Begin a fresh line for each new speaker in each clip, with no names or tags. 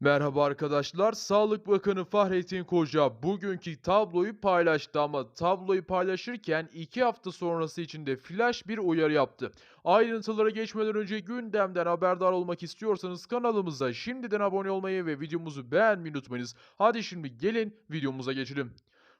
Merhaba arkadaşlar. Sağlık Bakanı Fahrettin Koca bugünkü tabloyu paylaştı ama tabloyu paylaşırken 2 hafta sonrası için de flash bir uyarı yaptı. Ayrıntılara geçmeden önce gündemden haberdar olmak istiyorsanız kanalımıza şimdiden abone olmayı ve videomuzu beğenmeyi unutmayınız. Hadi şimdi gelin videomuza geçelim.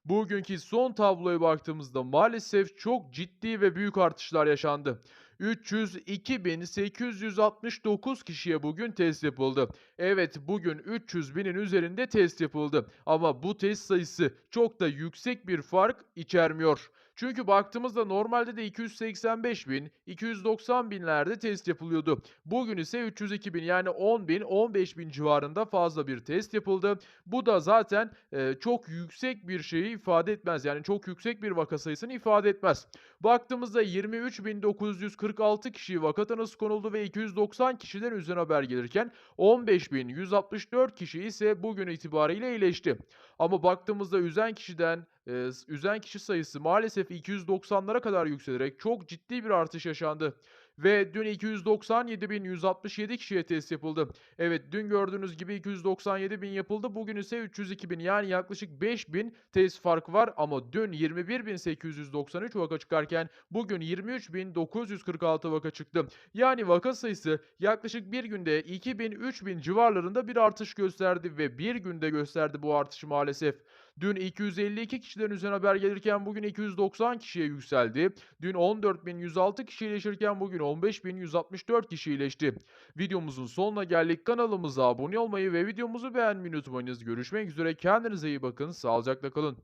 Bugünkü son tabloya baktığımızda maalesef çok ciddi ve büyük artışlar yaşandı. 302.869 kişiye bugün test yapıldı. Evet bugün 300 binin üzerinde test yapıldı. Ama bu test sayısı çok da yüksek bir fark içermiyor. Çünkü baktığımızda normalde de 285 bin, 290 binlerde test yapılıyordu. Bugün ise 302 bin yani 10 bin, 15 bin civarında fazla bir test yapıldı. Bu da zaten e, çok yüksek bir şeyi ifade etmez. Yani çok yüksek bir vaka sayısını ifade etmez. Baktığımızda 23.946 kişiye vaka tanısı konuldu ve 290 kişiden üzerine haber gelirken 15.164 kişi ise bugün itibariyle iyileşti. Ama baktığımızda üzen kişiden e, üzen kişi sayısı maalesef 290'lara kadar yükselerek çok ciddi bir artış yaşandı. Ve dün 297.167 kişiye test yapıldı. Evet dün gördüğünüz gibi 297.000 yapıldı. Bugün ise 302.000 yani yaklaşık 5.000 test farkı var. Ama dün 21.893 vaka çıkarken bugün 23.946 vaka çıktı. Yani vaka sayısı yaklaşık bir günde 2000-3000 civarlarında bir artış gösterdi ve bir günde gösterdi bu artışı maalesef. Dün 252 kişiden üzerine haber gelirken bugün 290 kişiye yükseldi. Dün 14.106 kişi iyileşirken bugün 15.164 kişi iyileşti. Videomuzun sonuna geldik. Kanalımıza abone olmayı ve videomuzu beğenmeyi unutmayınız. Görüşmek üzere. Kendinize iyi bakın. Sağlıcakla kalın.